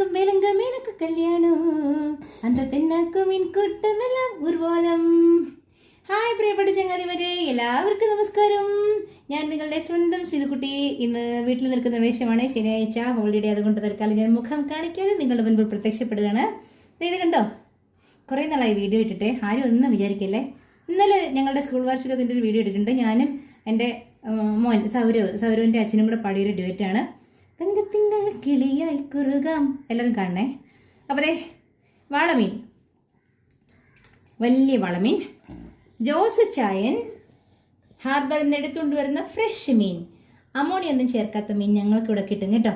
வாழ மீனுக்கும் விலங்க மீனுக்கு கல்யாணம் அந்த തെന്നാക്കും മീൻകൂട്ടമെല്ലാം ഊർവോലം ഹായ് പ്രിയപ്പെട്ട ചങ്ങാതിമാരെ എല്ലാവർക്കും നമസ്കാരം ഞാൻ നിങ്ങളുടെ സ്വന്തം സ്മിതക്കുട്ടി ഇന്ന് വീട്ടിൽ നിൽക്കുന്ന വേഷമാണ് ശനിയാഴ്ച ഹോളിഡേ അതുകൊണ്ട് തൽക്കാലം ഞാൻ മുഖം കാണിക്കാതെ നിങ്ങളുടെ മുൻപിൽ പ്രത്യക്ഷപ്പെടുകയാണ് ദേ ഇത് കണ്ടോ കുറേ നാളായി വീഡിയോ ഇട്ടിട്ട് ആരും ഒന്നും വിചാരിക്കല്ലേ ഇന്നലെ ഞങ്ങളുടെ സ്കൂൾ വാർഷികത്തിൻ്റെ ഒരു വീഡിയോ ഇട്ടിട്ടുണ്ട് ഞാനും എൻ്റെ ഉം, മോൻ സൗരവ് സൗരവിൻ്റെ അച്ഛനും കൂടെ പാടിയൊരു ഡ്യുവറ്റാണ് തങ്കത്തിങ്കൾ കിളിയായി കുറുകാം. എല്ലാവരും കാണണേ? അപ്പോൾ അതെ വളമീൻ. വലിയ വളമീൻ. ജോസ് ചായൻ ഹാർബറിൽ നിന്ന് എടുത്തുകൊണ്ട് വരുന്ന ഫ്രഷ് മീൻ. അമോണിയ ഒന്നും ചേർക്കാത്ത മീൻ ഞങ്ങൾക്ക് ഇവിടെ കിട്ടും കേട്ടോ.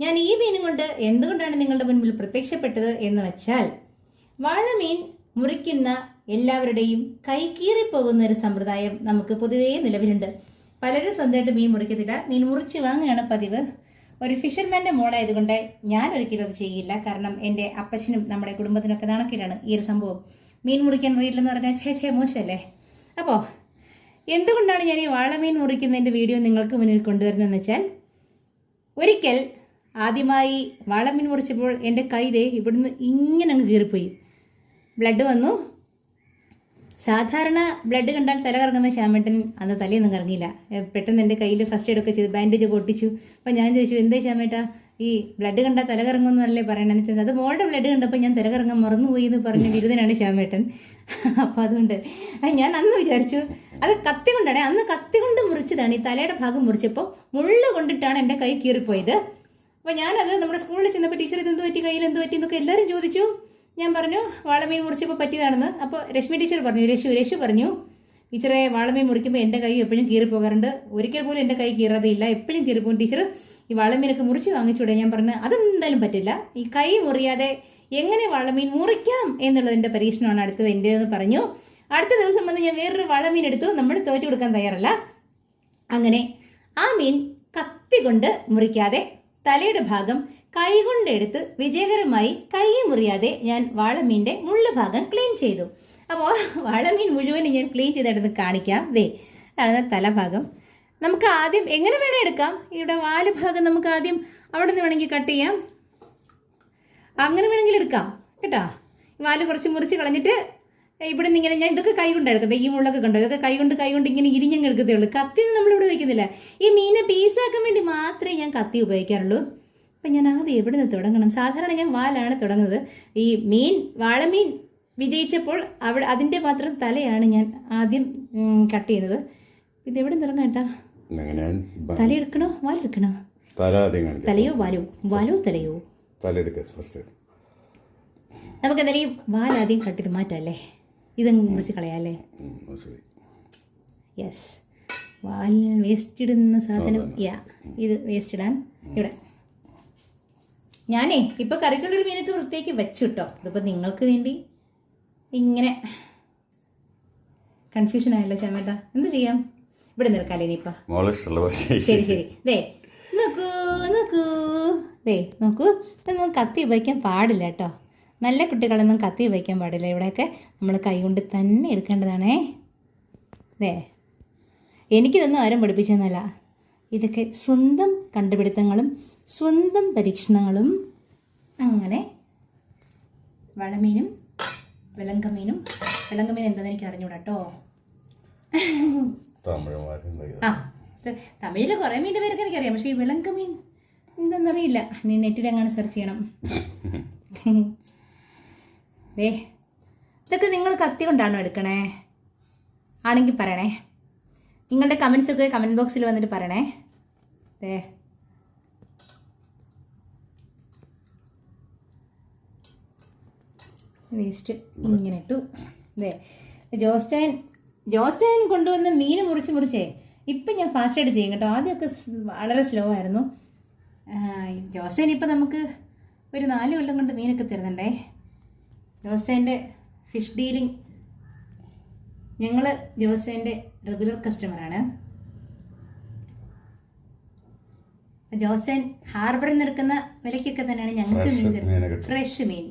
ഞാൻ ഈ മീനും കൊണ്ട് എന്തുകൊണ്ടാണ് നിങ്ങളുടെ മുൻപിൽ പ്രത്യക്ഷപ്പെട്ടത് എന്ന് വെച്ചാൽ വാഴമീൻ മുറിക്കുന്ന എല്ലാവരുടെയും കൈകീറിപ്പോകുന്ന ഒരു സമ്പ്രദായം നമുക്ക് പൊതുവേ നിലവിലുണ്ട്. പലരും സ്വന്തമായിട്ട് മീൻ മുറിക്കത്തില്ല. മീൻ മുറിച്ച് വാങ്ങുകയാണ് പതിവ്. ഒരു ഫിഷർമാന്റെ മോളായതുകൊണ്ട് ഞാൻ ഒരിക്കലും അത് ചെയ്യില്ല. കാരണം എന്റെ അപ്പച്ചനും നമ്മുടെ കുടുംബത്തിനൊക്കെ നാണക്കേടാണ് ഈ ഒരു സംഭവം. മീൻ മുറിക്കാൻ അറിയില്ലെന്ന് പറഞ്ഞാൽ ചേ ഛേ മോശമല്ലേ? അപ്പോൾ എന്തുകൊണ്ടാണ് ഞാൻ ഈ വാളമീൻ മുറിക്കുന്നതിന്റെ വീഡിയോ നിങ്ങൾക്ക് മുന്നിൽ കൊണ്ടുവരുന്നതെന്ന് വെച്ചാൽ ഒരിക്കൽ ആദ്യമായി വാളമീൻ മുറിച്ചപ്പോൾ എന്റെ കൈ ദേ ഇവിടുന്ന് ഇങ്ങനെ അങ്ങ് കീറിപ്പോയി. ബ്ലഡ് വന്നു. സാധാരണ ബ്ലഡ് കണ്ടാൽ തല കറങ്ങുന്ന ശ്യാമേട്ടൻ അന്ന് തലയൊന്നും കറങ്ങിയില്ല. പെട്ടെന്ന് എന്റെ കയ്യിൽ ഫസ്റ്റ് എയ്ഡ് ഒക്കെ ചെയ്തു ബാൻഡേജ് പൊട്ടിച്ചു അപ്പോൾ ഞാൻ ചോദിച്ചു എന്തേ ശ്യാമേട്ടാ ഈ ബ്ലഡ് കണ്ടാൽ തല കറങ്ങുമെന്നല്ലേ പറയണമെന്ന് വെച്ചാൽ അത് മോളുടെ ബ്ലഡ് കണ്ടപ്പോൾ ഞാൻ തല കറങ്ങാൻ മറന്നുപോയി എന്ന് പറഞ്ഞ ബിരുദനാണ് ശ്യാമേട്ടൻ. അപ്പോൾ അതുകൊണ്ട് ഞാൻ അന്ന് വിചാരിച്ചു അത് കത്തി കൊണ്ടാണ്. അന്ന് കത്തി കൊണ്ട് മുറിച്ചതാണ്. ഈ തലയുടെ ഭാഗം മുറിച്ചപ്പോൾ മുള്ള കൊണ്ടിട്ടാണ് എന്റെ കൈ കീറിപ്പോയത്. അപ്പോൾ ഞാനത് നമ്മുടെ സ്കൂളിൽ ചെന്നപ്പോൾ ടീച്ചർ ഇതെന്ത് പറ്റി കയ്യിൽ എന്ത് പറ്റി എന്നൊക്കെ എല്ലാവരും ചോദിച്ചു. ഞാൻ പറഞ്ഞു വാളമീൻ മുറിച്ചപ്പോൾ പറ്റിയതാണെന്ന്. അപ്പോൾ രശ്മി ടീച്ചർ പറഞ്ഞു രശു രശു പറഞ്ഞു ടീച്ചറെ വാളമീൻ മുറിക്കുമ്പോൾ എന്റെ കൈ എപ്പോഴും കീറിപ്പോകാറുണ്ട് ഒരിക്കൽ പോലും എന്റെ കൈ കീറാതെയില്ല എപ്പോഴും കീറിപ്പോകും ടീച്ചർ. ഈ വാളമീനൊക്കെ മുറിച്ച് വാങ്ങിച്ചൂടെ? ഞാൻ പറഞ്ഞു അതെന്തായാലും പറ്റില്ല. ഈ കൈ മുറിയാതെ എങ്ങനെ വാളമീൻ മുറിക്കാം എന്നുള്ളതിന്റെ പരീക്ഷണമാണ് അടുത്തത് എന്റേതെന്ന് പറഞ്ഞു. അടുത്ത ദിവസം വന്ന് ഞാൻ വേറൊരു വാളമീൻ എടുത്തു. നമ്മൾ തോറ്റു കൊടുക്കാൻ തയ്യാറല്ല. അങ്ങനെ ആ മീൻ കത്തി കൊണ്ട് മുറിക്കാതെ തലയുടെ ഭാഗം കൈകൊണ്ടെടുത്ത് വിജയകരമായി കൈ മുറിയാതെ ഞാൻ വാളമീന്റെ മുള്ള ഭാഗം ക്ലീൻ ചെയ്തു. അപ്പോൾ വാളമീൻ മുഴുവനും ഞാൻ ക്ലീൻ ചെയ്തെടുത്ത് കാണിക്കാം. ദേ അതാണ് തലഭാഗം. നമുക്ക് ആദ്യം എങ്ങനെ വേണേൽ എടുക്കാം. ഇവിടെ വാൽ ഭാഗം നമുക്ക് ആദ്യം അവിടെ നിന്ന് വേണമെങ്കിൽ കട്ട് ചെയ്യാം. അങ്ങനെ വേണമെങ്കിൽ എടുക്കാം കേട്ടോ? വാൽ കുറച്ച് മുറിച്ച് കളഞ്ഞിട്ട് ഇവിടെ നിന്ന് ഇങ്ങനെ ഞാൻ ഇതൊക്കെ കൈ കൊണ്ട് എടുക്കുന്നത്. ഈ മുള്ളൊക്കെ കണ്ടോ? ഇതൊക്കെ കൈ കൊണ്ട് കൈ കൊണ്ട് ഇങ്ങനെ ഇരിഞ്ഞങ്ങ് എടുക്കത്തേ ഉള്ളൂ. കത്തി നമ്മളിവിടെ ഉപയോഗിക്കുന്നില്ല. ഈ മീനെ പീസാക്കാൻ വേണ്ടി മാത്രമേ ഞാൻ കത്തി ഉപയോഗിക്കാറുള്ളൂ. അപ്പം ഞാൻ ആദ്യം എവിടെ നിന്ന് തുടങ്ങണം? സാധാരണ ഞാൻ വാലാണ് തുടങ്ങുന്നത്. ഈ മീൻ വാളമീൻ വിജയിച്ചപ്പോൾ അവിടെ അതിന്റെ മാത്രം തലയാണ് ഞാൻ ആദ്യം കട്ട് ചെയ്യുന്നത്. ഇത് എവിടെ നിന്ന് തുടങ്ങാം തല എടുക്കണോ വാലെടുക്കണോ തലയോ വാലോ? വാലോ തലയോ? തല എടുക്കുക ഫസ്റ്റ്. നമുക്ക് എന്തായാലും ഈ വാലാദ്യം കട്ട് ചെയ്ത് മാറ്റാം അല്ലേ? ഇതങ്ങ് മുറിച്ച് കളയാം അല്ലേ? ഉം, അത് ശരി. യെസ് വാലിൽ വേസ്റ്റ് ഇടുന്ന സാധനം യാ ഇത് വേസ്റ്റ് ഇടാൻ. ഇവിടെ. ഞാനേ ഇപ്പൊ കറിക്കുള്ളൊരു മീനൊക്കെ വൃത്തിയാക്കി വെച്ചു കേട്ടോ ഇതിപ്പോൾ നിങ്ങൾക്ക് വേണ്ടി ഇങ്ങനെ കൺഫ്യൂഷൻ ആയല്ലോ ശ്യാമേട്ട. എന്ത് ചെയ്യാം? ഇവിടെ നിൽക്കാല്ലേ പോലെ ശരി ശരി. ദേ നോക്കൂ നോക്കൂ. ദേ നോക്കൂ. ഇതൊന്നും കത്തി ഉപയോഗിക്കാൻ പാടില്ല കേട്ടോ. നല്ല കുട്ടികളൊന്നും കത്തി ഉപയോഗിക്കാൻ പാടില്ല. ഇവിടെയൊക്കെ നമ്മൾ കൈ കൊണ്ട് തന്നെ എടുക്കേണ്ടതാണേ. ദേ എനിക്കിതൊന്നും ആരും പഠിപ്പിച്ചെന്നല്ല. ഇതൊക്കെ സ്വന്തം കണ്ടുപിടുത്തങ്ങളും സ്വന്തം പരീക്ഷണങ്ങളും അങ്ങനെ വളമീനും വിളങ്കമീനും വിളങ്കമീൻ എന്താണെന്ന് എനിക്ക് അറിഞ്ഞൂടാ കേട്ടോ തമിഴന്മാരുണ്ടായത് ആ തമിഴിലെ കുറേ മീന്റെ പേരൊക്കെ എനിക്കറിയാം പക്ഷേ ഈ വിളങ്കമീൻ എന്തെന്നറിയില്ല. എന്താണെന്നറിയില്ല നീ നെറ്റിൽ അങ്ങനെ സെർച്ച് ചെയ്യണം. ദേ ഇതൊക്കെ നിങ്ങൾ കത്തി കൊണ്ടാണോ എടുക്കണേ? ആണെങ്കിൽ പറയണേ. നിങ്ങളുടെ കമൻസ് ഒക്കെ കമന്റ് ബോക്സിൽ വന്നിട്ട് പറയണേ. ദേ. വേസ്റ്റ് ഇങ്ങനെ ഇട്ടു. അതെ ജോസ്റ്റൈൻ ജോസ്റ്റൈൻ കൊണ്ടുവന്ന് മീൻ മുറിച്ച് മുറിച്ചേ. ഇപ്പം ഞാൻ ഫാസ്റ്റായിട്ട് ചെയ്യും കേട്ടോ. ആദ്യമൊക്കെ വളരെ സ്ലോ ആയിരുന്നു. ജോസ്റ്റൈൻ ഇപ്പം നമുക്ക് ഒരു നാല് കൊല്ലം കൊണ്ട് മീനൊക്കെ തരുന്നുണ്ടേ. ജോസ്റ്റൈന്റെ ഫിഷ് ഡീലിംഗ് ഞങ്ങൾ ജോസ്റ്റൈന്റെ റെഗുലർ കസ്റ്റമറാണ് ജോസ്റ്റൈൻ ഹാർബറിൽ നിൽക്കുന്ന വിലയ്ക്കൊക്കെ തന്നെയാണ് ഞങ്ങൾക്ക് മീൻ തരുന്നത്. ഫ്രഷ് മീൻ.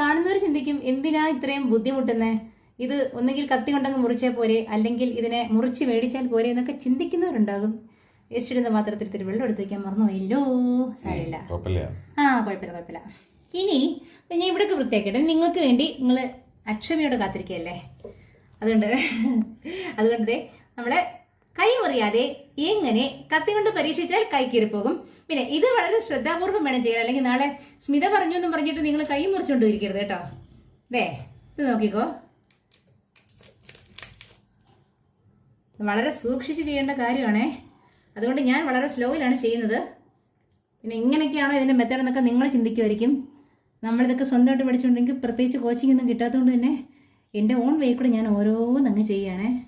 കാണുന്നവർ ചിന്തിക്കും എന്തിനാ ഇത്രയും ബുദ്ധിമുട്ടുന്നത് ഇത് ഒന്നുകിൽ കത്തി കൊണ്ടങ്ങ് മുറിച്ചാൽ പോരെ അല്ലെങ്കിൽ ഇതിനെ മുറിച്ച് മേടിച്ചാൽ പോരെ എന്നൊക്കെ ചിന്തിക്കുന്നവരുണ്ടാകും. ഇടുന്ന പാത്രത്തിൽ ഇത്തിരി വെള്ളം എടുത്ത് വയ്ക്കാൻ മറന്നുപോയല്ലോ സാരമില്ല. കുഴപ്പമില്ല. ആ കുഴപ്പമില്ല കുഴപ്പമില്ല. ഇനി ഞാൻ ഇവിടെയൊക്കെ വൃത്തിയാക്കട്ടെ. നിങ്ങൾക്ക് വേണ്ടി നിങ്ങൾ അക്ഷമയോടെ കാത്തിരിക്കുകയല്ലേ? അതുകൊണ്ട് അതുകൊണ്ട് നമ്മളെ കൈ മുറിയാതെ എങ്ങനെ കത്തി കൊണ്ട് പരീക്ഷിച്ചാൽ കൈ പോകും പിന്നെ ഇത് വളരെ ശ്രദ്ധാപൂർവം വേണം ചെയ്യാൻ. അല്ലെങ്കിൽ നാളെ സ്മിത പറഞ്ഞു എന്നും പറഞ്ഞിട്ട് നിങ്ങൾ കൈ മുറിച്ചുകൊണ്ട് ഇരിക്കരുത് കേട്ടോ. ദേ ഇത് നോക്കിക്കോ. വളരെ സൂക്ഷിച്ച് ചെയ്യേണ്ട കാര്യമാണേ. അതുകൊണ്ട് ഞാൻ വളരെ സ്ലോയിലാണ് ചെയ്യുന്നത്. പിന്നെ ഇങ്ങനെയൊക്കെയാണോ ഇതിന്റെ മെത്തേഡ് എന്നൊക്കെ നിങ്ങൾ ചിന്തിക്കുമായിരിക്കും. നമ്മളിതൊക്കെ സ്വന്തമായിട്ട് പഠിച്ചുകൊണ്ടെങ്കിൽ പ്രത്യേകിച്ച് കോച്ചിങ് ഒന്നും കിട്ടാത്തതുകൊണ്ട് തന്നെ എന്റെ ഓൺ വേ കൂടെ ഞാൻ ഓരോന്നങ്ങ് ചെയ്യുകയാണേ.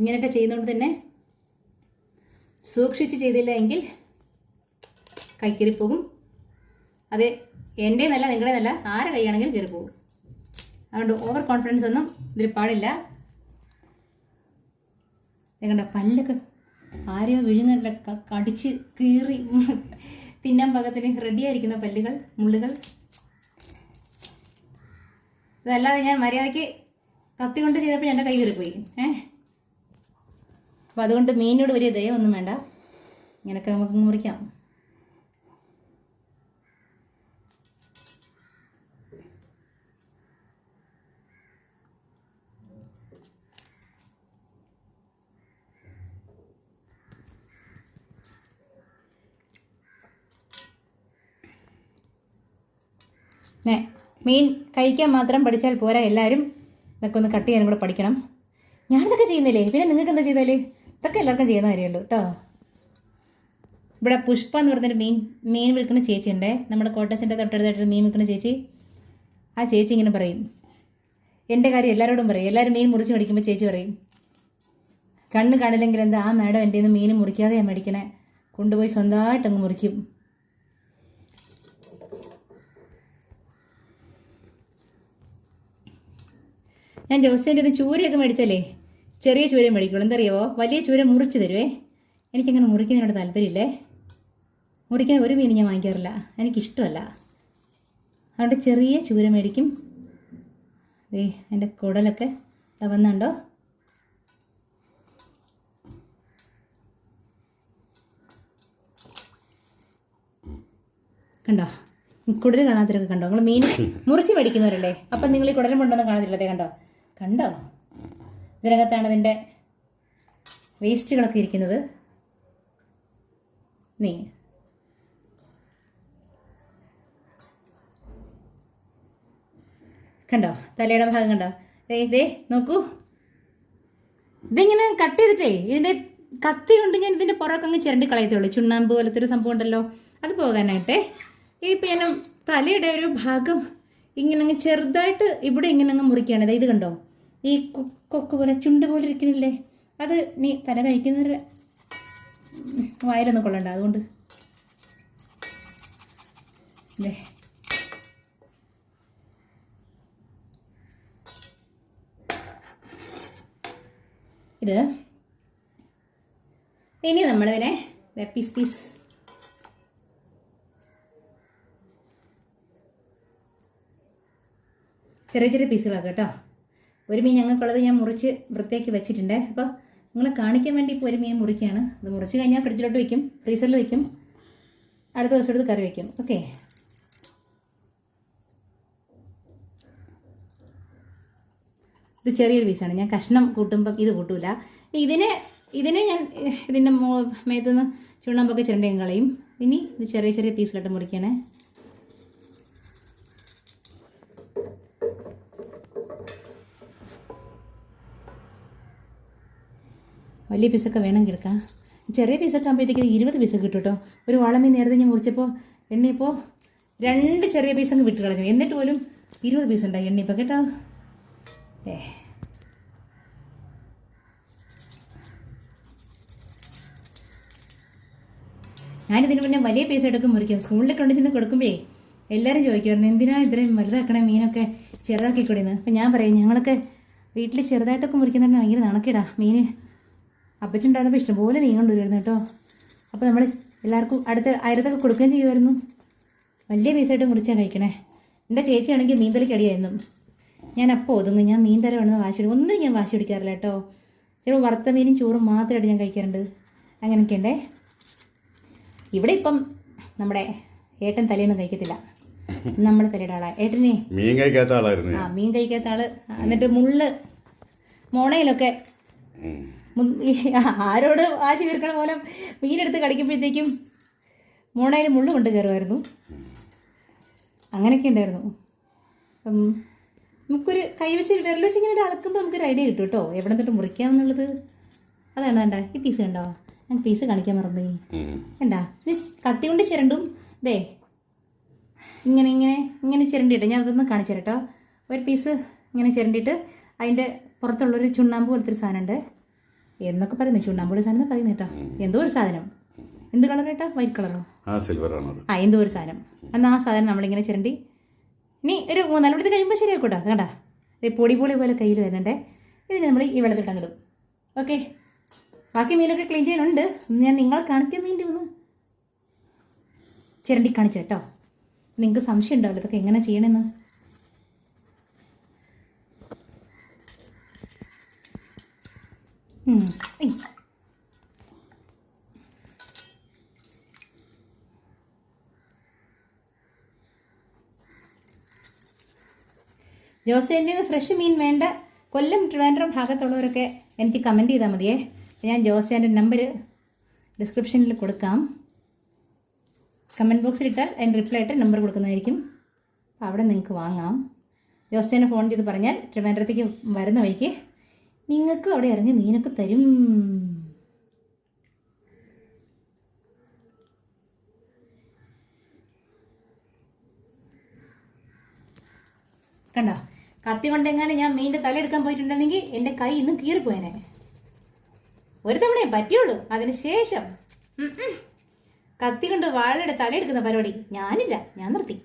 ഇങ്ങനെയൊക്കെ ചെയ്യുന്നതുകൊണ്ട് തന്നെ സൂക്ഷിച്ച് ചെയ്തില്ല എങ്കിൽ കൈക്കീറിപ്പോകും. അത് എന്റെ നല്ല നിങ്ങളുടെ നല്ല ആരെ കൈയാണെങ്കിലും പോകും അതുകൊണ്ട് ഓവർ കോൺഫിഡൻസ് ഒന്നും ഇതിൽ പാടില്ല. നിങ്ങളുടെ പല്ലൊക്കെ ആരെയോ വിഴുങ്ങല്ല കടിച്ച് കീറി തിന്നാൻ പാകത്തിന് റെഡിയായിരിക്കുന്ന പല്ലുകൾ മുള്ളുകൾ. ഇതല്ലാതെ ഞാൻ മര്യാദയ്ക്ക് കത്തി കൊണ്ട് ചെയ്തപ്പോൾ എന്റെ കൈ കയറിപ്പോയി ഏ അപ്പോൾ അതുകൊണ്ട് മീനിനോട് വലിയ ദയമൊന്നും വേണ്ട. ഇങ്ങനെയൊക്കെ നമുക്ക് മുറിക്കാം. മീൻ കഴിക്കാൻ മാത്രം പഠിച്ചാൽ പോരാ എല്ലാവരും ഇതൊക്കെ ഒന്ന് കട്ട് ചെയ്യാനും കൂടെ പഠിക്കണം. ഞാനിതൊക്കെ ചെയ്യുന്നില്ലേ? പിന്നെ നിങ്ങൾക്ക് എന്താ ചെയ്താൽ ഇതൊക്കെ എല്ലാവർക്കും ചെയ്യുന്ന കാര്യമുള്ളൂ കേട്ടോ. ഇവിടെ പുഷ്പ എന്ന് പറഞ്ഞൊരു മീൻ മീൻ വിൽക്കുന്ന ചേച്ചി ഉണ്ടേ. നമ്മുടെ കോട്ടസിന്റെ തൊട്ടടുത്തായിട്ട് മീൻ വിൽക്കുന്ന ചേച്ചി. ആ ചേച്ചി ഇങ്ങനെ പറയും. എന്റെ കാര്യം എല്ലാവരോടും പറയും. എല്ലാവരും മീൻ മുറിച്ച് മേടിക്കുമ്പോൾ ചേച്ചി പറയും. കണ്ണ് കാണില്ലെങ്കിൽ എന്താ ആ മാഡം എന്റെ നിന്ന് മീൻ മുറിക്കാതെയാണ് മേടിക്കണേ? കൊണ്ടുപോയി സ്വന്തമായിട്ട് അങ്ങ് മുറിക്കും. ഞാൻ ജോസിന്റെ ഇത് ചൂരയൊക്കെ മേടിച്ചാലേ ചെറിയ ചൂര മേടിക്കുള്ളൂ. എന്തറിയാവോ? വലിയ ചൂര മുറിച്ച് തരുവേ. എനിക്കങ്ങനെ മുറിക്കുന്നതിനോട് താല്പര്യമില്ലേ? മുറിക്കാൻ ഒരു മീൻ ഞാൻ വാങ്ങിക്കാറില്ല. എനിക്കിഷ്ടമല്ല. അതുകൊണ്ട് ചെറിയ ചൂര മേടിക്കും. ദേ എന്റെ കുടലൊക്കെ തവന്നുണ്ടോ വന്നുണ്ടോ? കണ്ടോ? കുടൽ കാണാത്തവരൊക്കെ കണ്ടോ? നിങ്ങൾ മീൻ മുറിച്ച് മേടിക്കുന്നവരല്ലേ? അപ്പം നിങ്ങൾ ഈ കുടലും കൊണ്ടൊന്നും കാണത്തില്ലതേ കണ്ടോ? കണ്ടോ? ഇതിനകത്താണ് അതിന്റെ വേസ്റ്റുകളൊക്കെ ഇരിക്കുന്നത്. നീ. കണ്ടോ? തലയുടെ ഭാഗം കണ്ടോ? ദേ ദേ നോക്കൂ. ഇതിങ്ങനെ കട്ട് ചെയ്തിട്ടേ ഇതിന്റെ കത്തി കൊണ്ട് ഞാൻ ഇതിന്റെ പുറമൊക്കെ അങ്ങ് ചിരണ്ടി കളയത്തുള്ളൂ ചുണ്ണാമ്പ് പോലത്തെ ഒരു സംഭവം ഉണ്ടല്ലോ. അത് പോകാനായിട്ടേ. ഇതിപ്പോൾ ഞാൻ തലയുടെ ഒരു ഭാഗം ഇങ്ങനെ അങ്ങ് ചെറുതായിട്ട് ഇവിടെ ഇങ്ങനെ അങ്ങ് മുറിക്കുകയാണ്. ഇത് കണ്ടോ? ഈ കൊക്ക് പോലെ ചുണ്ട് പോലെ ഇരിക്കണില്ലേ? അത് നീ തല കഴിക്കുന്നവരെ വായിലൊന്നും കൊള്ളണ്ട അതുകൊണ്ട്. അല്ലേ ഇത്. ഇനി നമ്മളിതിനെ പീസ് പീസ്. ചെറിയ ചെറിയ പീസുകളാക്കാം കേട്ടോ. ഒരു മീൻ ഞങ്ങൾക്കുള്ളത് ഞാൻ മുറിച്ച് വൃത്തിയാക്കി വെച്ചിട്ടുണ്ട്. അപ്പോൾ നിങ്ങളെ കാണിക്കാൻ വേണ്ടി ഇപ്പോൾ ഒരു മീൻ മുറിക്കുകയാണ്. അത് മുറിച്ച് കഴിഞ്ഞാൽ ഫ്രിഡ്ജിലോട്ട് വയ്ക്കും ഫ്രീസറിൽ വയ്ക്കും അടുത്ത ദിവസം എടുത്ത് കറി വയ്ക്കും ഓക്കെ. ഇത് ചെറിയൊരു പീസാണ്. ഞാൻ കഷ്ണം കൂട്ടുമ്പം ഇത് കൂട്ടൂല. ഇതിനെ ഇതിനെ ഞാൻ ഇതിന്റെ മേത്തുനിന്ന് ചുണ്ണമ്പൊക്കെ ചിരണ്ടയും കളയും ഇനി ഇത് ചെറിയ ചെറിയ പീസിലോട്ട് മുറിക്കണേ. വലിയ പീസൊക്കെ വേണം കിടക്കാം ചെറിയ പീസൊക്കെ ആകുമ്പോഴത്തേക്ക് ഇരുപത് പീസ് കിട്ടും കേട്ടോ. ഒരു വളമി നേരത്തെ ഞാൻ മുറിച്ചപ്പോൾ എണ്ണയിപ്പോൾ രണ്ട് ചെറിയ പീസ് അങ്ങ് വിട്ട് കളഞ്ഞു. എന്നിട്ട് പോലും ഇരുപത് പീസ് ഉണ്ടായി എണ്ണയിപ്പോൾ കേട്ടോ. ഏ ഞാനിതിന് മുന്നേ വലിയ പീസ് എടുക്കും മുറിക്കും. സ്കൂളിൽ കൊണ്ട് ചെന്ന് കൊടുക്കുമ്പോഴേ എല്ലാവരും ചോദിക്കുമായിരുന്നു എന്തിനാ ഇത്രയും വലുതാക്കണേ മീനൊക്കെ ചെറുതാക്കി കൂടിയെന്ന് അപ്പം ഞാൻ പറയും ഞങ്ങളൊക്കെ വീട്ടിൽ ചെറുതായിട്ടൊക്കെ മുറിക്കുന്നതിന് ഭയങ്കര നണക്കിടാം മീൻ അപ്പച്ചുണ്ടായിരുന്നപ്പോൾ ഇഷ്ടംപോലെ മീൻ കൊണ്ടുവരുമായിരുന്നു കേട്ടോ. അപ്പോൾ നമ്മൾ എല്ലാവർക്കും അടുത്ത ആയിരത്തൊക്കെ കൊടുക്കുകയും ചെയ്യുമായിരുന്നു വലിയ പീസായിട്ട് മുറിച്ചാൽ കഴിക്കണേ. എന്റെ ചേച്ചിയാണെങ്കിൽ മീൻ അടിയായിരുന്നു. ഞാൻ അപ്പോൾ ഒതുങ്ങും. ഞാൻ മീൻ തല വേണമെന്ന് വാശി ഒന്നും ഞാൻ വാശി പിടിക്കാറില്ല കേട്ടോ. ചിലപ്പോൾ വറുത്ത മീനും ചോറും മാത്രമായിട്ട് ഞാൻ കഴിക്കാറുണ്ട്. അങ്ങനെയൊക്കെ ഉണ്ടേ ഇവിടെ ഇപ്പം നമ്മുടെ ഏട്ടൻ തലയൊന്നും കഴിക്കത്തില്ല. നമ്മുടെ തലയുടെ ആളാ. ഏട്ടനെ? മീൻ കഴിക്കാത്ത ആളായിരുന്നു ആ മീൻ കഴിക്കാത്ത ആൾ. എന്നിട്ട് മുള്ള് മോണയിലൊക്കെ ആരോട് വാശി തീർക്കണ പോലെ മീനെടുത്ത് കടിക്കുമ്പോഴത്തേക്കും മോണയിൽ മുള്ളു കൊണ്ട് കയറുമായിരുന്നു. അങ്ങനെയൊക്കെ ഉണ്ടായിരുന്നു. അപ്പം നമുക്കൊരു കൈ വെച്ച് വിരൽ വെച്ച് ഇങ്ങനെ അളക്കുമ്പോൾ നമുക്കൊരു ഐഡിയ കിട്ടും കേട്ടോ. എവിടെ നിന്നിട്ട് മുറിക്കാമെന്നുള്ളത് അതാണ് വേണ്ട. ഈ പീസ് കണ്ടോ? ഞാൻ പീസ് കാണിക്കാൻ മറന്നു ഉം. കണ്ടാ? മീൻസ് കത്തി കൊണ്ട് ചിരണ്ടും ദേ. ഇങ്ങനെ ഇങ്ങനെ ഇങ്ങനെ ചിരണ്ടിയിട്ട് ഞാൻ അതൊന്ന് കാണിച്ചു തരാം കേട്ടോ. ഒരു പീസ് ഇങ്ങനെ ചിരണ്ടിയിട്ട് അതിന്റെ പുറത്തുള്ളൊരു ചുണ്ണാമ്പ് പോലത്തെ ഒരു സാധനമുണ്ട്. എന്നൊക്കെ പറയുന്നത് ചുണ്ണാമ്പ് സാധനം പറയുന്നത് കേട്ടോ. എന്തോ ഒരു സാധനം. എന്ത് കളർ കേട്ടോ വൈറ്റ് കളറോ ആ സിൽവർ ആണ് ആ എന്തോ ഒരു സാധനം. എന്നാൽ ആ സാധനം നമ്മളിങ്ങനെ ചിരണ്ടി. ഇനി ഒരു മൂന്നാൽ മണിക്ക് കഴിയുമ്പോൾ ശരിയാക്കൂട്ടോ. കണ്ടാ? ഇത് പൊടി പൊളി പോലെ കയ്യിൽ വരുന്നുണ്ടേ. ഇതിന് നമ്മൾ ഈ വെള്ളത്തിട്ട് അങ്ങിടും ഓക്കെ. ബാക്കി മീനൊക്കെ ക്ലീൻ ചെയ്യാനുണ്ട്. ഞാൻ നിങ്ങളെ കാണിക്കാൻ വേണ്ടി വന്നു. ചിരണ്ടി കാണിച്ചു കേട്ടോ നിങ്ങൾക്ക് സംശയം ഉണ്ടാവില്ല. ഇതൊക്കെ എങ്ങനെ ചെയ്യണമെന്ന്. ജോസേന്റെ ഫ്രഷ് മീൻ വേണ്ട. കൊല്ലം ട്രിവാൻഡ്രം ഭാഗത്തുള്ളവരൊക്കെ എനിക്ക് കമന്റ് ചെയ്താൽ മതിയേ. ഞാൻ ജോസേന്റെ നമ്പർ ഡിസ്ക്രിപ്ഷനിൽ കൊടുക്കാം. കമന്റ് ബോക്സിൽ ഇട്ടാൽ അതിന് റിപ്ലൈ ആയിട്ട് നമ്പർ കൊടുക്കുന്നതായിരിക്കും. അവിടെ നിങ്ങൾക്ക് വാങ്ങാം. ജോസേനെ ഫോൺ ചെയ്ത് പറഞ്ഞാൽ ട്രിവാൻഡ്രത്തേക്ക് വരുന്ന വഴിക്ക് നിങ്ങൾക്കും അവിടെ ഇറങ്ങി മീനൊക്കെ തരും. കണ്ടോ? കത്തി കൊണ്ടെങ്ങാനും ഞാൻ മീനിന്റെ തല എടുക്കാൻ പോയിട്ടുണ്ടെങ്കിൽ എന്റെ കൈ ഇന്നും കീറിപ്പോയനെ. ഒരു തവണയെ പറ്റിയുള്ളൂ അതിന് ശേഷം. ഉം ഉം. കത്തി കൊണ്ട് വാഴയുടെ തല എടുക്കുന്ന പരിപാടി ഞാനില്ല ഞാൻ നിർത്തി.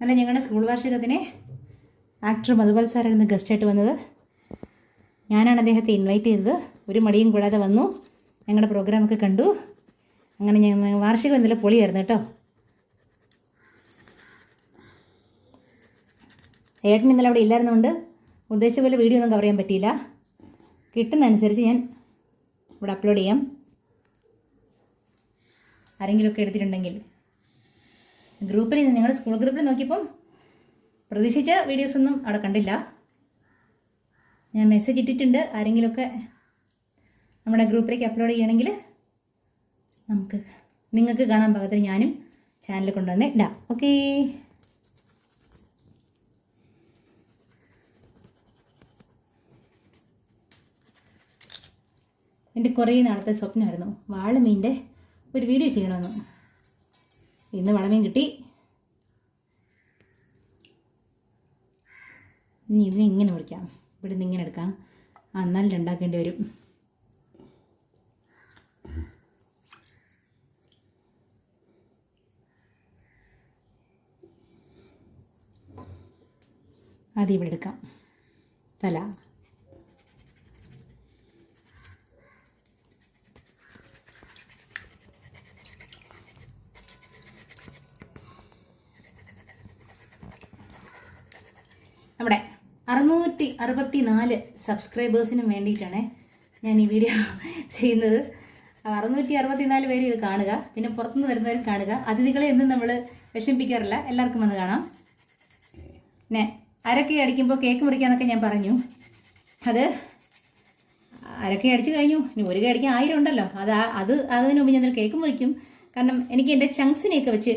അല്ല ഞങ്ങളുടെ സ്കൂൾ വാർഷികത്തിന് ആക്ടർ മധുപാൽ സാറായിരുന്നു ഗസ്റ്റായിട്ട് വന്നത്. ഞാനാണ് അദ്ദേഹത്തെ ഇൻവൈറ്റ് ചെയ്തത്. ഒരു മടിയും കൂടാതെ വന്നു. ഞങ്ങളുടെ പ്രോഗ്രാമൊക്കെ കണ്ടു. അങ്ങനെ ഞങ്ങൾ വാർഷികം ഇന്നലെ പൊളിയായിരുന്നു കേട്ടോ. ഏട്ടൻ ഇന്നലെ അവിടെ ഇല്ലായിരുന്നുകൊണ്ട് ഉദ്ദേശിച്ച പോലെ വീഡിയോ ഒന്നും കവർ ചെയ്യാൻ പറ്റിയില്ല. കിട്ടുന്നതനുസരിച്ച് ഞാൻ ഇവിടെ അപ്ലോഡ് ചെയ്യാം. ആരെങ്കിലുമൊക്കെ എടുത്തിട്ടുണ്ടെങ്കിൽ. ഗ്രൂപ്പിൽ നിങ്ങളുടെ സ്കൂൾ ഗ്രൂപ്പിൽ നോക്കിയപ്പം പ്രതീക്ഷിച്ച വീഡിയോസൊന്നും അവിടെ കണ്ടില്ല. ഞാൻ മെസ്സേജ് ഇട്ടിട്ടുണ്ട്. ആരെങ്കിലുമൊക്കെ നമ്മുടെ ഗ്രൂപ്പിലേക്ക് അപ്ലോഡ് ചെയ്യണമെങ്കിൽ നമുക്ക് നിങ്ങൾക്ക് കാണാൻ പാകത്തിന് ഞാനും ചാനൽ കൊണ്ടുവന്ന് ഇടാം. ഓക്കേ എന്റെ കുറേ നാളത്തെ സ്വപ്നമായിരുന്നു. വാളമീന്റെ ഒരു വീഡിയോ ചെയ്യണമെന്ന്. ഇന്ന് വളമീൻ കിട്ടി. ഇനി ഇതിനെ ഇങ്ങനെ മുറിക്കാം. ഇവിടെ നിന്ന് ഇങ്ങനെ എടുക്കാം. ആ എന്നാലും രണ്ടാക്കേണ്ടി വരും. അത് എടുക്കാം. തല നമ്മുടെ അറുന്നൂറ്റി അറുപത്തി നാല് സബ്സ്ക്രൈബേഴ്സിനും വേണ്ടിയിട്ടാണ് ഞാൻ ഈ വീഡിയോ ചെയ്യുന്നത്. അറുന്നൂറ്റി അറുപത്തി നാല് പേര് ഇത് കാണുക. പിന്നെ പുറത്തുനിന്ന് വരുന്നവരും കാണുക. അതിഥികളെ എന്നും നമ്മൾ വിഷമിപ്പിക്കാറില്ല. എല്ലാവർക്കും വന്ന് കാണാം. പിന്നെ അരക്കെ അടിക്കുമ്പോൾ കേക്ക് മുറിക്കാന്നൊക്കെ ഞാൻ പറഞ്ഞു. അത് അരക്കെ അടിച്ചു കഴിഞ്ഞു. ഇനി ഒരു കൈ അടിക്കാൻ ആയിരം ഉണ്ടല്ലോ. അത് അത് അതിനു മുമ്പ് ഞാൻ കേക്ക് മുറിക്കും. കാരണം എനിക്ക് എന്റെ ചങ്സിനെയൊക്കെ വെച്ച്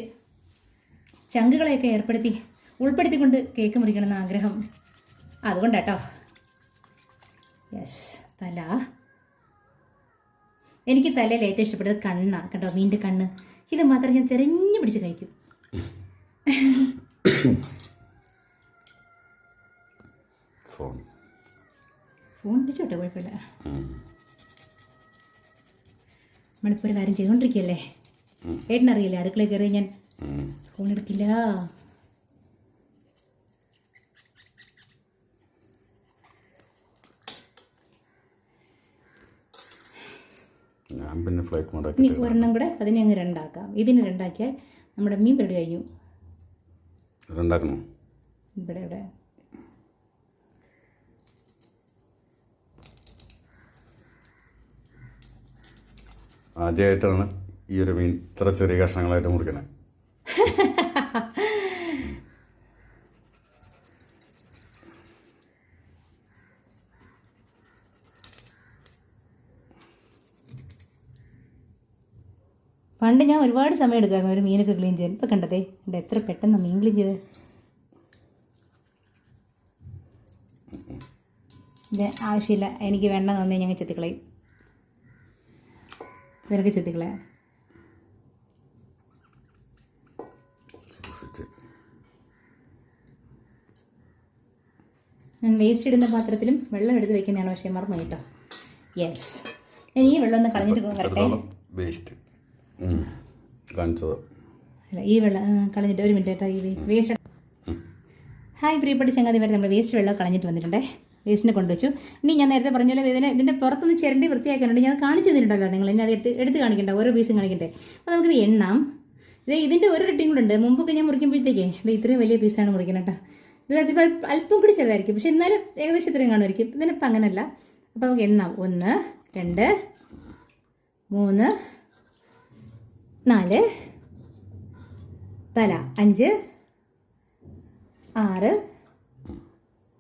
ചങ്കുകളെയൊക്കെ ഏർപ്പെടുത്തി ഉൾപ്പെടുത്തിക്കൊണ്ട് കേക്ക് മുറിക്കണം മുറിക്കണമെന്ന് ആഗ്രഹം അതുകൊണ്ടാട്ടോ. യെസ് തല. എനിക്ക് തലയിൽ ഏറ്റവും ഇഷ്ടപ്പെട്ടത് കണ്ണാണ് കേട്ടോ മീന്റെ കണ്ണ്. ഇത് മാത്രം ഞാൻ തിരഞ്ഞു പിടിച്ച് കഴിക്കും. ഫോൺ ഫോൺ പിടിച്ചോട്ടെ കുഴപ്പമില്ല. നമ്മളിപ്പോൾ ഒരു കാര്യം ചെയ്തുകൊണ്ടിരിക്കുകയല്ലേ ഏട്ടനറിയില്ലേ അടുക്കളയിൽ കയറി ഞാൻ ഫോൺ എടുക്കില്ല. ഞാൻ പിന്നെ ഫ്ലൈറ്റ് ഇനി മോഡാക്കി ഒരെണ്ണം കൂടെ അതിനെ അങ്ങ് രണ്ടാക്കാം. ഇതിന് രണ്ടാക്കിയാൽ നമ്മുടെ മീൻ റെഡി കഴിഞ്ഞു. രണ്ടാക്കണോ? ഇവിടെ ഇവിടെ. ആദ്യമായിട്ടാണ് ഈ ഒരു മീൻ ഇത്ര ചെറിയ കഷ്ണങ്ങളായിട്ട് മുറിക്കണേ. പണ്ട് ഞാൻ ഒരുപാട് സമയം എടുക്കായിരുന്നു ഒരു മീനൊക്കെ ക്ലീൻ ചെയ്യാൻ. ഇപ്പം കണ്ടതേ എന്റെ എത്ര പെട്ടെന്ന് മീൻ ക്ലീൻ ചെയ്ത്. ഇത് ആവശ്യമില്ല എനിക്ക് വേണ്ട തോന്നി ഞങ്ങൾ ചെത്തിക്കളയും. നിനക്ക് ചെത്തിക്കളയാ ഞാൻ വേസ്റ്റ് ഇടുന്ന പാത്രത്തിലും വെള്ളം എടുത്ത് വെക്കുന്നതാണ് പക്ഷേ മറന്നു കേട്ടോ. യെസ് ഞാൻ ഈ വെള്ളം ഒന്ന് കളഞ്ഞിട്ട് വരട്ടെ. എടുത്തോളം വേസ്റ്റ് കാണിച്ചത്. അല്ല ഈ വെള്ളം കളഞ്ഞിട്ട് ഒരു മിനിറ്റ് വേസ്റ്റ് ഹായ് പ്രിയപ്പെട്ട ചങ്ങാതി വരെ നമ്മൾ വേസ്റ്റ് വെള്ളം കളഞ്ഞിട്ട് വന്നിട്ടുണ്ടേ. വേസ്റ്റിനെ കൊണ്ടുവച്ചു. ഇനി ഞാൻ നേരത്തെ പറഞ്ഞ പോലെ ഇതിനെ ഇതിന്റെ പുറത്തുനിന്ന് ചിരണ്ടി വൃത്തിയാക്കാനുണ്ട്. ഞാൻ കാണിച്ചു തന്നിട്ടുണ്ടല്ലോ നിങ്ങൾ. ഇനി അത് എടുത്ത് എടുത്ത് കാണിക്കണ്ട. ഓരോ പീസും കാണിക്കണ്ടേ. അപ്പോൾ നമുക്കിത് എണ്ണാം. ഇത് ഇതിന്റെ ഒരു റെട്ടിയും കൂടെ ഉണ്ട്. മുമ്പൊക്കെ ഞാൻ മുറിക്കുമ്പോഴത്തേക്കേ ഇത് ഇത്രയും വലിയ പീസാണ് മുറിക്കുന്നത് കേട്ടോ. ഇത് അതിപ്പോൾ അല്പം കൂടി ചെറുതായിരിക്കും. പക്ഷെ എന്നാലും ഏകദേശം ഇത്രയും കാണുമായിരിക്കും. ഇതിനിപ്പോൾ അങ്ങനെയല്ല അപ്പോൾ നമുക്ക് എണ്ണാം. ഒന്ന് രണ്ട് മൂന്ന് നാല്. തല അഞ്ച്. ആറ്.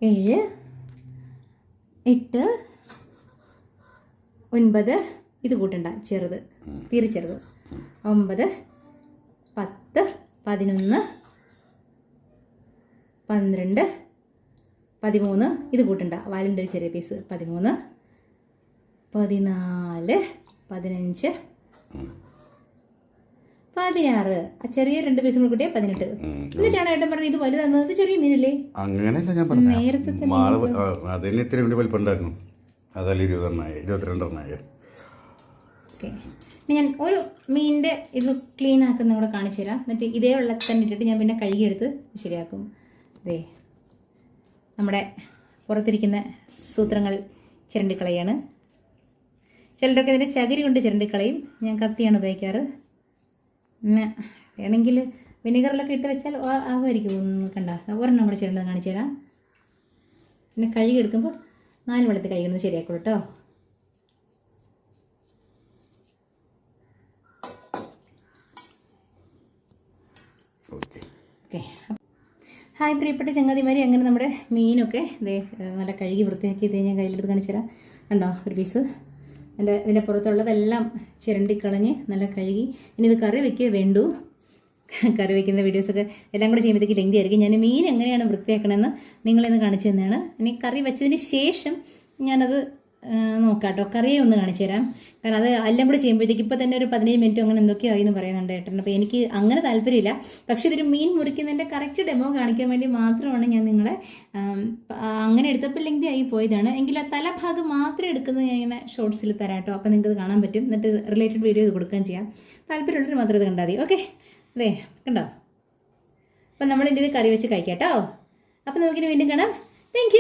ഏഴ്. എട്ട്. ഒൻപത്. ഇത് കൂട്ടണ്ട ചെറുത്. തീരെ ചെറുത്. ഒമ്പത്. പത്ത്. പതിനൊന്ന്. പന്ത്രണ്ട്. പതിമൂന്ന്. ഇത് കൂട്ടണ്ട വാലിന്റെ ഒരു ചെറിയ പീസ്. പതിമൂന്ന്. പതിനാല്. പതിനഞ്ച്. പതിനാറ്. ചെറിയ രണ്ട് പീസും കൂടെ കൂട്ടിയാൽ പതിനെട്ട്. എന്നിട്ടാണ് ഏട്ടൻ പറഞ്ഞത് ഇത് വലുതാണ് ഇത് ചെറിയ മീനല്ലേ? അങ്ങനെയല്ല ഞാൻ നേരത്തെ മാൾ ആ, അതിന് ഇത്തിരി കൂടി വലിപ്പം ഉണ്ടായിരുന്നു അതല്ല ഇരുപതെണ്ണായ ഇരുപത്തിരണ്ടെണ്ണായ. ഞാൻ ഒരു മീനിന്റെ ഇത് ക്ലീൻ ആക്കുന്ന കൂടെ കാണിച്ചു തരാം. എന്നിട്ട് ഇതേ വെള്ളത്തിൽ തന്നെ ഇട്ടിട്ട് ഞാൻ പിന്നെ കഴുകിയെടുത്ത് ശരിയാക്കും. ദേ നമ്മുടെ പുറത്തിരിക്കുന്ന സൂത്രങ്ങൾ ചിരണ്ടിക്കളയാണ്. ചിലരൊക്കെ ഇതിന്റെ ചകിരി കൊണ്ട് ചിരണ്ടിക്കളയും. ഞാൻ കത്തിയാണ് ഉപയോഗിക്കാറ്. പിന്നെ വേണമെങ്കിൽ വിനെഗറിലൊക്കെ ഇട്ട് വെച്ചാൽ ആവുമായിരിക്കും. ഒന്ന് കണ്ട. ഒരെണ്ണം കൂടെ ചിരണ്ടത് കാണിച്ചു തരാം. പിന്നെ കഴുകി എടുക്കുമ്പോൾ നാല് വെള്ളത്തിൽ കഴുകുന്നത് ശരിയാക്കുള്ളൂ കേട്ടോ. ഓക്കെ. ഹായ് പ്രിയപ്പെട്ട ചങ്ങാതിമാരി. അങ്ങനെ നമ്മുടെ മീനൊക്കെ ഇതേ നല്ല കഴുകി വൃത്തിയാക്കി ഇത് ഞാൻ കയ്യിലെടുത്ത് കാണിച്ചു തരാം. കണ്ടോ ഒരു പീസ്? എന്റെ ഇതിന്റെ പുറത്തുള്ളതെല്ലാം ചിരണ്ടിക്കളഞ്ഞ് നല്ല കഴുകി. ഇനി ഇത് കറി വെക്കുക വേണ്ടു. കറി വയ്ക്കുന്ന വീഡിയോസൊക്കെ എല്ലാം കൂടെ ചെയ്യുമ്പോഴത്തേക്ക് ലെങ്തി ആയിരിക്കും. ഞാൻ മീൻ എങ്ങനെയാണ് വൃത്തിയാക്കണമെന്ന് നിങ്ങളെന്ന് കാണിച്ചു തന്നെയാണ്. ഇനി കറി വെച്ചതിന് ശേഷം ഞാനത് നോക്കാം. കേട്ടോ. കറിയെ ഒന്ന് കാണിച്ചു തരാം. കാരണം അത് എല്ലാം കൂടെ ചെയ്യുമ്പോഴത്തേക്ക് ഇപ്പോൾ തന്നെ ഒരു പതിനേഴ് മിനിറ്റ് അങ്ങനെ എന്തൊക്കെയോ ആയി എന്ന് പറയുന്നുണ്ട് ഏട്ടൻ. അപ്പോൾ എനിക്ക് അങ്ങനെ താല്പര്യമില്ല. പക്ഷേ ഇതൊരു മീൻ മുറിക്കുന്നതിന്റെ കറക്റ്റ് ഡെമോ കാണിക്കാൻ വേണ്ടി മാത്രമാണ് ഞാൻ നിങ്ങളെ അങ്ങനെ എടുത്തപ്പോൾ ലെങ്തി ആയി പോയതാണ്. എങ്കിൽ ആ തലഭാഗം മാത്രം എടുക്കുന്നത് ഞാൻ ഇങ്ങനെ ഷോർട്സിൽ തരാം കേട്ടോ. അപ്പോൾ നിങ്ങൾക്ക് കാണാൻ പറ്റും. എന്നിട്ട് റിലേറ്റഡ് വീഡിയോ ഇത് കൊടുക്കുകയും ചെയ്യാം. താല്പര്യമുള്ളവർ മാത്രം ഇത് കണ്ടാൽ മതി. ഓക്കെ അതെ കണ്ടോ? അപ്പം നമ്മൾ ഇത് കറി വെച്ച് കഴിക്കാം കേട്ടോ. അപ്പം നമുക്കിനി വീണ്ടും കാണാം. താങ്ക്